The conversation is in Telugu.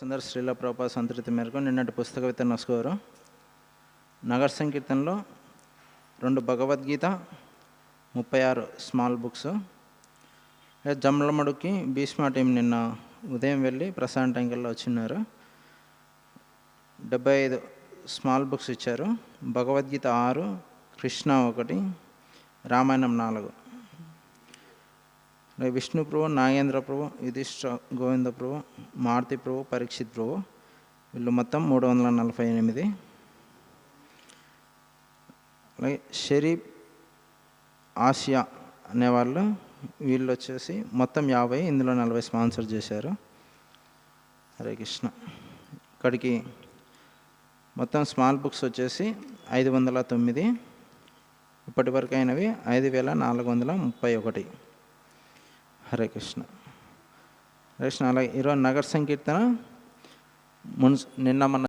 సుందర్ శ్రీల ప్రభా సంతృప్తి మేరకు నిన్నటి పుస్తక విత్తన స్కోరు. నగర సంకీర్తనలో రెండు భగవద్గీత ముప్పై ఆరు స్మాల్ బుక్స్. జమ్మలమడుకి భీష్మా టీం నిన్న ఉదయం వెళ్ళి ప్రశాంత్ టెంకల్లో వచ్చిన్నారు డెబ్బై ఐదు స్మాల్ బుక్స్ ఇచ్చారు. భగవద్గీత ఆరు కృష్ణ ఒకటి రామాయణం నాలుగు. అలాగే విష్ణు ప్రభు నాగేంద్ర ప్రభు యుధిష్ఠ గోవింద ప్రభు మారుతి ప్రభు పరీక్షిత్ ప్రభు వీళ్ళు మొత్తం మూడు వందల నలభై ఎనిమిది. అలాగే షరీఫ్ ఆసియా అనేవాళ్ళు వీళ్ళు వచ్చేసి మొత్తం యాభై ఇందులో నలభై స్పాన్సర్ చేశారు. హరే కృష్ణ. ఇక్కడికి మొత్తం స్మాల్ బుక్స్ వచ్చేసి ఐదు వందల తొమ్మిది. ఇప్పటివరకు అయినవి ఐదు వేల నాలుగు వందల ముప్పై ఒకటి. హరే కృష్ణ. హరే కృష్ణ. అలాగే ఈరోజు నగర సంకీర్తన మున్స్ నిన్న మన